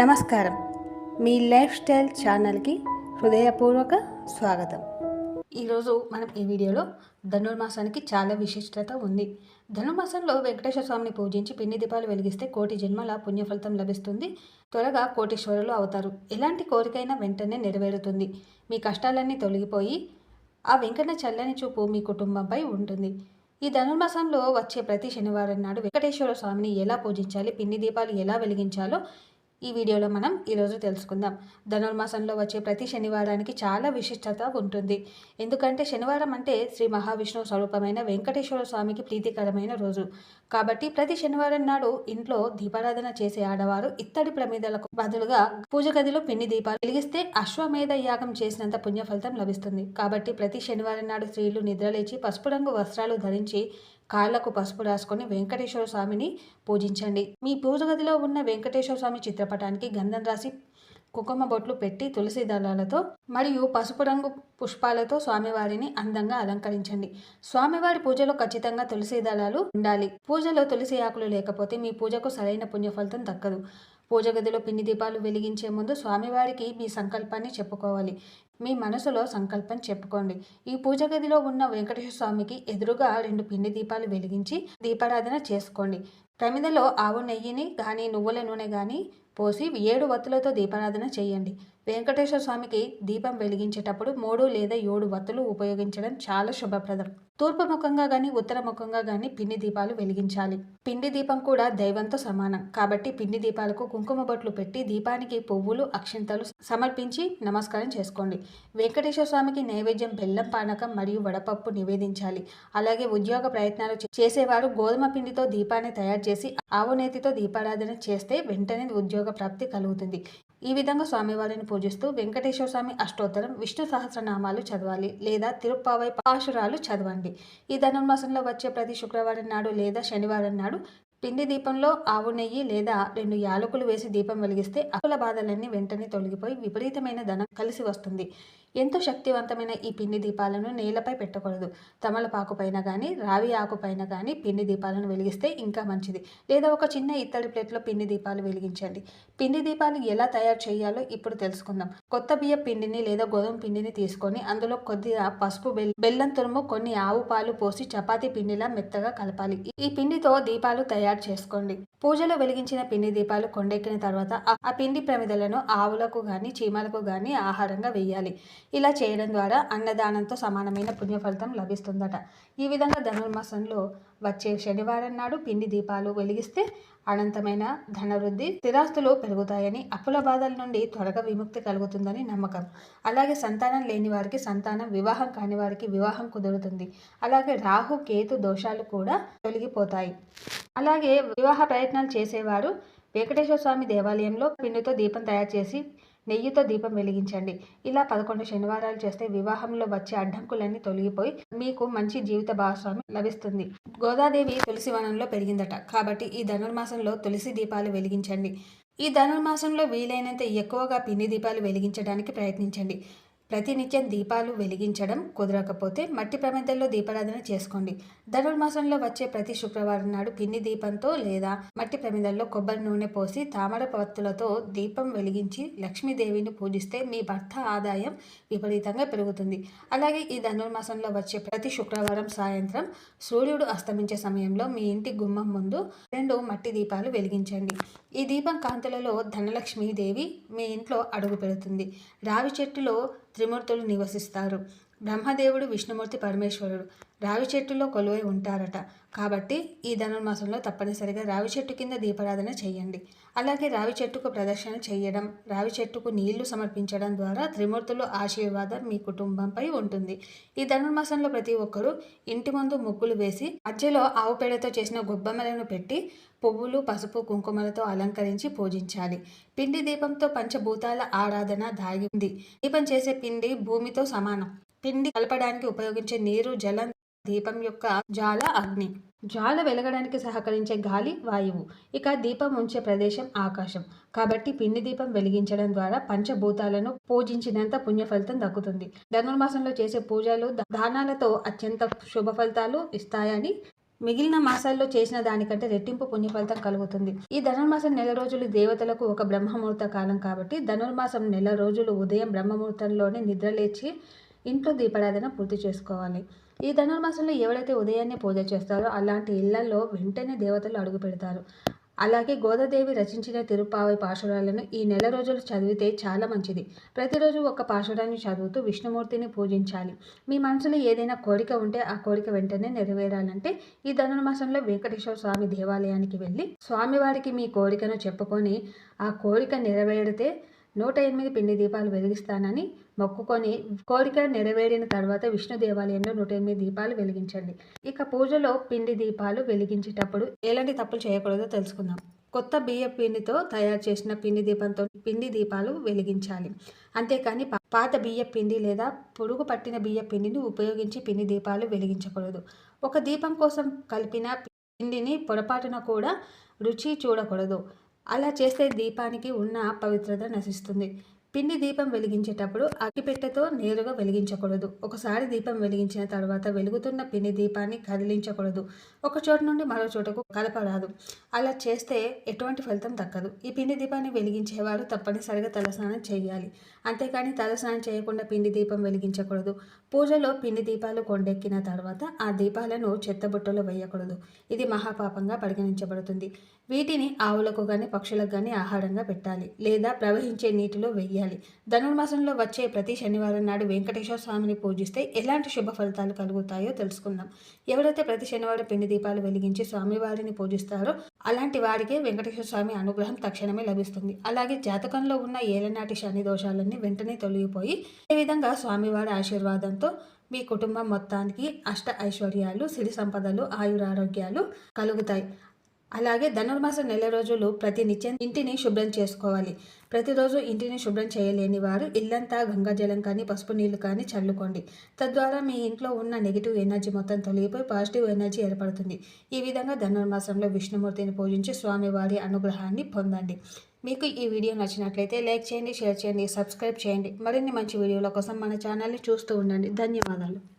నమస్కారం. మీ life style ఛానల్కి హృదయపూర్వక స్వాగతం. ఈరోజు మనం ఈ వీడియోలో ధనుర్మాసానికి చాలా విశిష్టత ఉంది. ధనుర్మాసంలో వెంకటేశ్వర స్వామిని పూజించి పిండి దీపాలు వెలిగిస్తే కోటి జన్మల పుణ్యఫలితం లభిస్తుంది. త్వరగా కోటీశ్వరులు అవుతారు. ఎలాంటి కోరికైనా వెంటనే నెరవేరుతుంది. మీ కష్టాలన్నీ తొలగిపోయి ఆ వెంకన్న చల్లని చూపు మీ కుటుంబంపై ఉంటుంది. ఈ ధనుర్మాసంలో వచ్చే ప్రతి శనివారం నాడు వెంకటేశ్వర స్వామిని ఎలా పూజించాలి పిండి దీపాలు ఎలా వెలిగించాలో ఈ వీడియోలో మనం ఈరోజు తెలుసుకుందాం. ధనుర్మాసంలో వచ్చే ప్రతి శనివారానికి చాలా విశిష్టత ఉంటుంది. ఎందుకంటే శనివారం అంటే శ్రీ మహావిష్ణువు స్వరూపమైన వెంకటేశ్వర స్వామికి ప్రీతికరమైన రోజు. కాబట్టి ప్రతి శనివారం నాడు ఇంట్లో దీపారాధన చేసే ఆడవారు ఇత్తడి ప్రమేదలకు బదులుగా పూజ గదిలో పిండి దీపాలు వెలిగిస్తే అశ్వమేధ యాగం చేసినంత పుణ్యఫలితం లభిస్తుంది. కాబట్టి ప్రతి శనివారం నాడు స్త్రీలు నిద్రలేచి పసుపు రంగు వస్త్రాలు ధరించి కాళ్ళకు పసుపు రాసుకొని వెంకటేశ్వర స్వామిని పూజించండి. మీ పూజ గదిలో ఉన్న వెంకటేశ్వర స్వామి చిత్రపటానికి గంధం రాసి కుంకుమ బొట్లు పెట్టి తులసి దళాలతో మరియు పసుపు రంగు పుష్పాలతో స్వామివారిని అందంగా అలంకరించండి. స్వామివారి పూజలో ఖచ్చితంగా తులసి దళాలు ఉండాలి. పూజలో తులసి ఆకులు లేకపోతే మీ పూజకు సరైన పుణ్యఫలితం దక్కదు. పూజ గదిలో పిండి దీపాలు వెలిగించే ముందు స్వామివారికి మీ సంకల్పాన్ని చెప్పుకోవాలి. మీ మనసులో సంకల్పం చెప్పుకోండి. ఈ పూజ గదిలో ఉన్న వెంకటేశ్వర స్వామికి ఎదురుగా రెండు పిండి దీపాలు వెలిగించి దీపారాధన చేసుకోండి. ప్రమిదలో ఆవు నెయ్యిని కానీ నువ్వుల నూనె కానీ పోసి ఏడు వత్తులతో దీపారాధన చేయండి. వెంకటేశ్వర స్వామికి దీపం వెలిగించేటప్పుడు మూడు లేదా ఏడు వత్తులు ఉపయోగించడం చాలా శుభప్రదం. తూర్పు ముఖంగా కానీ ఉత్తర ముఖంగా కానీ పిండి దీపాలు వెలిగించాలి. పిండి దీపం కూడా దైవంతో సమానం. కాబట్టి పిండి దీపాలకు కుంకుమ బొట్లు పెట్టి దీపానికి పువ్వులు అక్షింతలు సమర్పించి నమస్కారం చేసుకోండి. వెంకటేశ్వర స్వామికి నైవేద్యం బెల్లం పానకం మరియు వడపప్పు నివేదించాలి. అలాగే ఉద్యోగ ప్రయత్నాలు చే- చేసేవారు గోధుమ పిండితో దీపాన్ని తయారు చేసి ఆవునేతితో దీపారాధన చేస్తే వెంటనే ఉద్యోగ ప్రాప్తి కలుగుతుంది. ఈ విధంగా స్వామివారిని పూజిస్తూ వెంకటేశ్వర స్వామి అష్టోత్తరం విష్ణు సహస్రనామాలు చదవాలి లేదా తిరుప్పావై పాశురాలు చదవండి. ఈ ధనుర్మాసంలో వచ్చే ప్రతి శుక్రవారం నాడు లేదా శనివారం నాడు పిండి దీపంలో ఆవు నెయ్యి లేదా రెండు యాలకులు వేసి దీపం వెలిగిస్తే అప్పుల బాధలన్నీ వెంటనే తొలగిపోయి విపరీతమైన ధనం కలిసి వస్తుంది. ఎంతో శక్తివంతమైన ఈ పిండి దీపాలను నేలపై పెట్టకూడదు. తమలపాకు పైన కానీ రావి ఆకు పైన కానీ పిండి దీపాలను వెలిగిస్తే ఇంకా మంచిది. లేదా ఒక చిన్న ఇత్తడి ప్లేట్లో పిండి దీపాలు వెలిగించండి. పిండి దీపాలు ఎలా తయారు చేయాలో ఇప్పుడు తెలుసుకుందాం. కొత్త బియ్య పిండిని లేదా గోధుమ పిండిని తీసుకొని అందులో కొద్దిగా పసుపు బెల్- బెల్లం తురుము కొన్ని ఆవు పాలు పోసి చపాతీ పిండిలా మెత్తగా కలపాలి. ఈ పిండితో దీపాలు తయారు చేసుకోండి. పూజలో వెలిగించిన పిండి దీపాలు కొండెక్కిన తర్వాత ఆ- ఆ పిండి ప్రమిదలను ఆవులకు గాని చీమలకు గాని ఆహారంగా వేయాలి. ఇలా చేయడం ద్వారా అన్నదానంతో సమానమైన పుణ్యఫలితం లభిస్తుందట. ఈ విధంగా ధనుర్మాసంలో వచ్చే శనివారం నాడు పిండి దీపాలు వెలిగిస్తే అనంతమైన ధనవృద్ధి స్థిరాస్తులు పెరుగుతాయని అప్పుల బాధల నుండి త్వరగా విముక్తి కలుగుతుందని నమ్మకం. అలాగే సంతానం లేని వారికి సంతానం వివాహం కాని వారికి వివాహం కుదురుతుంది. అలాగే రాహు కేతు దోషాలు కూడా తొలగిపోతాయి. అలాగే వివాహ ప్రయత్నాలు చేసేవారు వెంకటేశ్వర స్వామి దేవాలయంలో పిండితో దీపం తయారు చేసి నెయ్యితో దీపం వెలిగించండి. ఇలా పదకొండు శనివారాలు చేస్తే వివాహంలో వచ్చే అడ్డంకులన్నీ తొలగిపోయి మీకు మంచి జీవిత భాగస్వామి లభిస్తుంది. గోదాదేవి తులసి వనంలో పెరిగిందట. కాబట్టి ఈ ధనుర్మాసంలో తులసి దీపాలు వెలిగించండి. ఈ ధనుర్మాసంలో వీలైనంత ఎక్కువగా పిండి దీపాలు వెలిగించడానికి ప్రయత్నించండి. ప్రతినిత్యం దీపాలు వెలిగించడం కుదరకపోతే మట్టి ప్రమిదల్లో దీపారాధన చేసుకోండి. ధనుర్మాసంలో వచ్చే ప్రతి శుక్రవారం నాడు పిన్ని దీపంతో లేదా మట్టి ప్రమిదల్లో కొబ్బరి నూనె పోసి తామర పత్తులతో దీపం వెలిగించి లక్ష్మీదేవిని పూజిస్తే మీ భర్త ఆదాయం విపరీతంగా పెరుగుతుంది. అలాగే ఈ ధనుర్మాసంలో వచ్చే ప్రతి శుక్రవారం సాయంత్రం సూర్యుడు అస్తమించే సమయంలో మీ ఇంటి గుమ్మం ముందు రెండు మట్టి దీపాలు వెలిగించండి. ఈ దీపం కాంతులలో ధనలక్ష్మీదేవి మీ ఇంట్లో అడుగు పెడుతుంది. రావి చెట్టులో త్రిమూర్తులు నివసిస్తారు. బ్రహ్మదేవుడు విష్ణుమూర్తి పరమేశ్వరుడు. రావి చెట్టులో కొలువై ఉంటారట. కాబట్టి ఈ ధనుర్మాసంలో తప్పనిసరిగా రావి చెట్టు కింద దీపారాధన చేయండి. అలాగే రావి చెట్టుకు ప్రదర్శన చేయడం రావి చెట్టుకు నీళ్ళు సమర్పించడం ద్వారా త్రిమూర్తుల ఆశీర్వాదం మీ కుటుంబంపై ఉంటుంది. ఈ ధనుర్మాసంలో ప్రతి ఒక్కరూ ఇంటి ముందు ముగ్గులు వేసి మధ్యలో ఆవు పేడతో చేసిన గొబ్బెమ్మలను పెట్టి పువ్వులు పసుపు కుంకుమలతో అలంకరించి పూజించాలి. పిండి దీపంతో పంచభూతాల ఆరాధన దాగింది దీపం చేసే పిండి భూమితో సమానం. పిండి కలపడానికి ఉపయోగించే నీరు జలం దీపం యొక్క జాల అగ్ని. జ్వాల వెలగడానికి సహకరించే గాలి వాయువు. ఇక దీపం ఉంచే ప్రదేశం ఆకాశం. కాబట్టి పిండి దీపం వెలిగించడం ద్వారా పంచభూతాలను పూజించినంత పుణ్య ఫలితం దక్కుతుంది. ధనుర్మాసంలో చేసే పూజలు దానాలతో అత్యంత శుభ ఫలితాలు ఇస్తాయని మిగిలిన మాసాల్లో చేసిన దానికంటే రెట్టింపు పుణ్య ఫలితం కలుగుతుంది. ఈ ధనుర్మాసం నెల రోజులు దేవతలకు ఒక బ్రహ్మముహూర్త కాలం కాబట్టి ధనుర్మాసం నెల రోజులు ఉదయం బ్రహ్మముహూర్తంలోనే నిద్రలేచి ఇంట్లో దీపారాధన పూర్తి చేసుకోవాలి. ఈ ధనుర్మాసంలో ఎవరైతే ఉదయాన్నే పూజ చేస్తారో అలాంటి ఇళ్ళలో వెంటనే దేవతలు అడుగు పెడతారు. అలాగే గోదాదేవి రచించిన తిరుపావై పాశురాలను ఈ నెల రోజులు చదివితే చాలా మంచిది. ప్రతిరోజు ఒక పాశురాన్ని చదువుతూ విష్ణుమూర్తిని పూజించాలి. మీ మనసులో ఏదైనా కోరిక ఉంటే ఆ కోరిక వెంటనే నెరవేరాలంటే ఈ ధనుర్మాసంలో వెంకటేశ్వర స్వామి దేవాలయానికి వెళ్ళి స్వామివారికి మీ కోరికను చెప్పుకొని ఆ కోరిక నెరవేరితే నూట ఎనిమిది పిండి దీపాలు వెలిగిస్తానని మొక్కుకొని కోరిక నెరవేరిన తర్వాత విష్ణు దేవాలయంలో నూట ఎనిమిది దీపాలు వెలిగించండి. ఇక పూజలో పిండి దీపాలు వెలిగించేటప్పుడు ఎలాంటి తప్పులు చేయకూడదో తెలుసుకుందాం. కొత్త బియ్య పిండితో తయారు చేసిన పిండి దీపంతో పిండి దీపాలు వెలిగించాలి. అంతేకాని పాత బియ్య పిండి లేదా పురుగు పట్టిన బియ్య పిండిని ఉపయోగించి పిండి దీపాలు వెలిగించకూడదు. ఒక దీపం కోసం కలిపిన పిండిని పొరపాటున కూడా రుచి చూడకూడదు. అలా చేస్తే దీపానికి ఉన్న పవిత్రత నశిస్తుంది. పిండి దీపం వెలిగించేటప్పుడు అగ్గిపెట్టెతో నేరుగా వెలిగించకూడదు. ఒకసారి దీపం వెలిగించిన తర్వాత వెలుగుతున్న పిండి దీపాన్ని కదిలించకూడదు. ఒక చోటు నుండి మరో చోటకు కలపరాదు. అలా చేస్తే ఎటువంటి ఫలితం దక్కదు. ఈ పిండి దీపాన్ని వెలిగించేవారు తప్పనిసరిగా తలస్నానం చేయాలి. అంతేకాని తలస్నానం చేయకుండా పిండి దీపం వెలిగించకూడదు. పూజలో పిండి దీపాలు కొండెక్కిన తర్వాత ఆ దీపాలను చెత్తబుట్టలో వేయకూడదు. ఇది మహాపాపంగా పరిగణించబడుతుంది. వీటిని ఆవులకు కానీ పక్షులకు కానీ ఆహారంగా పెట్టాలి. లేదా ప్రవహించే నీటిలో వెయ్యాలి. చేయాలి. ధనుర్మాసంలో వచ్చే ప్రతి శనివారం నాడు వెంకటేశ్వర స్వామిని పూజిస్తే ఎలాంటి శుభ ఫలితాలు కలుగుతాయో తెలుసుకుందాం. ఎవరైతే ప్రతి శనివారం పిండి దీపాలు వెలిగించి స్వామివారిని పూజిస్తారో అలాంటి వారికే వెంకటేశ్వర స్వామి అనుగ్రహం తక్షణమే లభిస్తుంది. అలాగే జాతకంలో ఉన్న ఏలనాటి శని దోషాలన్నీ వెంటనే తొలగిపోయి ఈ విధంగా స్వామివారి ఆశీర్వాదంతో మీ కుటుంబం మొత్తానికి అష్ట ఐశ్వర్యాలు సిరి సంపదలు ఆయురారోగ్యాలు కలుగుతాయి. అలాగే ధనుర్మాస నెల రోజులు ప్రతి నిత్యం ఇంటిని శుభ్రం చేసుకోవాలి. ప్రతిరోజు ఇంటిని శుభ్రం చేయలేని వారు ఇల్లంతా గంగాజలం కానీ పసుపు నీళ్ళు కానీ చల్లుకోండి. తద్వారా మీ ఇంట్లో ఉన్న నెగిటివ్ ఎనర్జీ మొత్తం తొలగిపోయి పాజిటివ్ ఎనర్జీ ఏర్పడుతుంది. ఈ విధంగా ధనుర్మాసంలో విష్ణుమూర్తిని పూజించి స్వామివారి అనుగ్రహాన్ని పొందండి. మీకు ఈ వీడియో నచ్చినట్లయితే లైక్ చేయండి షేర్ చేయండి సబ్స్క్రైబ్ చేయండి. మరిన్ని మంచి వీడియోల కోసం మన ఛానల్ని చూస్తూ ఉండండి. ధన్యవాదాలు.